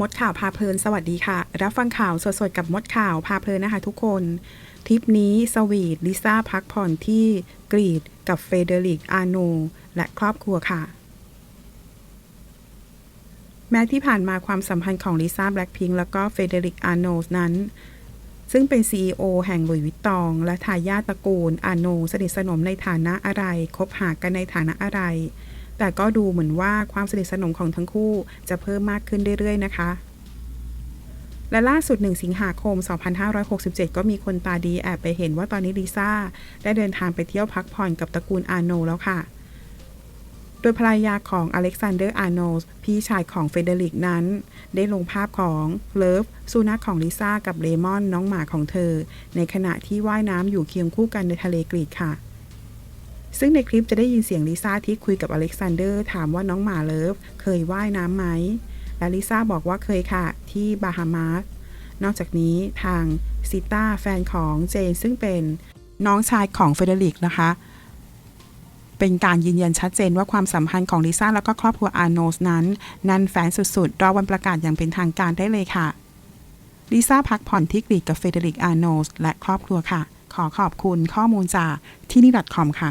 มดข่าวพาเพลินสวัสดีค่ะ รับฟังข่าวสดๆกับมดข่าวพาเพลินนะคะทุกคน ทริปนี้สวีทลิซ่าพักผ่อนที่กรีดกับเฟเดริกอาโน และครอบครัวค่ะ แม้ที่ผ่านมาความสัมพันธ์ของลิซ่าแบล็ p พิงแล้วก็เฟเดริกอาโนนั้น ซึ่งเป็น CEO แห่งหลุยวิตตอง และทายาทตระกูลอาโนสนิทสนมในฐานะอะไรคบหากันในฐานะอะไร แต่ก็ดูเหมือนว่าความสนิทสนมของทั้งคู่จะเพิ่มมากขึ้นเรื่อยๆ นะคะ และล่าสุด 1 สิงหาคม 2567 ก็มีคนตาดีแอบไปเห็นว่าตอนนี้ลิซ่าได้เดินทางไปเที่ยวพักผ่อนกับตระกูลอาโนแล้วค่ะโดยภรรยาของอเล็กซานเดอร์อาร์โนลพี่ชายของเฟเดริกนั้น ได้ลงภาพของเลิฟสุนัขของลิซ่ากับเลมอนน้องหมาของเธอ ในขณะที่ว่ายน้ำอยู่เคียงคู่กันในทะเลกรีกค่ะ ซึ่งในคลิปจะได้ยินเสียงลิซ่าที่คุยกับอเล็กซานเดอร์ถามว่าน้องหมาเลิฟ เคยว่ายน้ำไหม และลิซ่าบอกว่าเคยค่ะ ที่บาฮามาส นอกจากนี้ทางซิต้าแฟนของเจน ซึ่งเป็นน้องชายของเฟเดริกนะคะ เป็นการยืนยันชัดเจนว่าความสัมพันธ์ของลิซ่าแล้วก็ครอบครัวอาโนสนั้นนั่นแฟนสุดๆ รอวันประกาศอย่างเป็นทางการได้เลยค่ะลิซ่าพักผ่อนที่กรีกกับเฟเดริกอาโนสและครอบครัวค่ะ ขอขอบคุณข้อมูลจากที่นี่ .com ค่ะ